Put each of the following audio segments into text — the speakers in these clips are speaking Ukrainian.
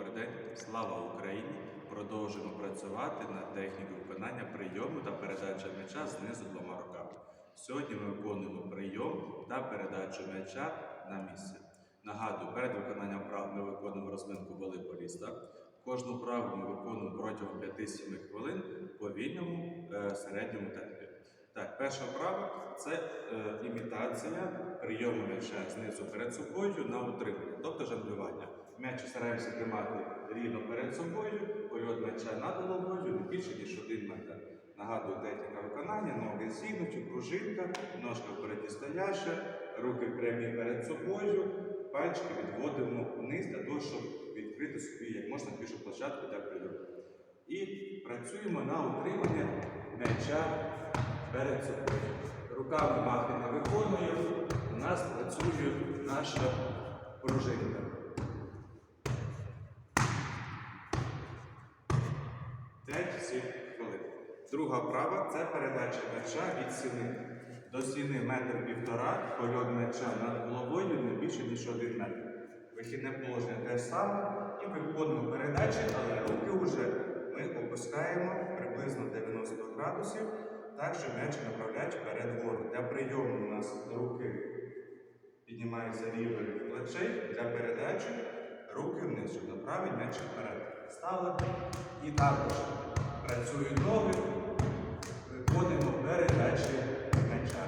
Добрий день, слава Україні! Продовжуємо працювати над технікою виконання прийому та передачі м'яча знизу двома руками. Сьогодні ми виконуємо прийом та передачу м'яча на місце. Нагадую, перед виконанням прав ми виконуємо розминку великого ліста. Кожну праву ми виконуємо протягом 5-7 хвилин по вільному е, середньому темпі. Так, перша вправа це е, імітація прийому м'яча знизу перед собою на утримання, тобто жонглювання. М'яч стараємося тримати рівно перед собою, польот м'яча над головою не більше, ніж один метр. Нагадую, техніка виконання, ноги зігнуті, пружинка, ножка впереді стояща, руки прямі перед собою, пальчики відводимо вниз для того, щоб відкрити собі як можна більшу площадку для прийому. І працюємо на утримання м'яча перед собою. Руками махи не виконуємо, у нас працює наша пружинка. 5-7 хвилин. Друга вправа це передача м'яча від стіни. До стіни метр півтора, польот м'яча над головою не більше, ніж один метр. Вихідне положення те ж саме і виконуємо передачі, але руки вже ми опускаємо приблизно 90 градусів, так що м'яч направляють вперед вгору. Для прийому у нас руки піднімаються рівень плечей, для передачі руки вниз, щоб направити м'яч вперед. Стали і також працюють ноги, виконуємо передачі м'яча.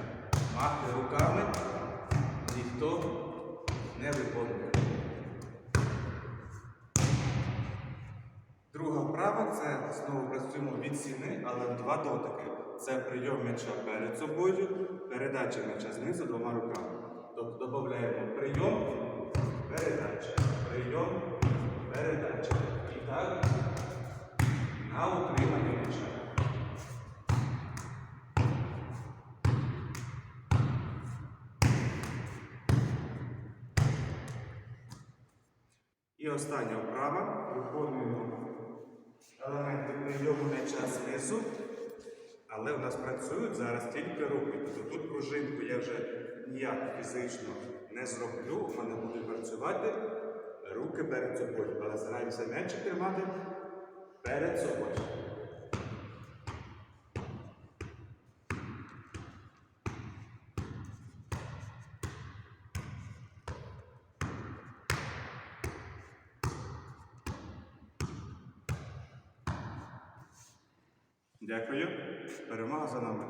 Махи руками ніхто не виконує. Друга вправа це знову працюємо від стіни, але два дотики. Це прийом м'яча перед собою, передача м'яча знизу двома руками. Тобто додаємо прийом, передача, прийом, передача. І так на утримання м'яча. І остання вправа. Виконуємо елементи прийому час знизу, але у нас працюють зараз тільки руки. Тобто тут пружинку я вже ніяк фізично не зроблю. в мене будуть працювати руки перед собою. Але стараємося менше тримати перед собою. Дякую. Перемога за нами.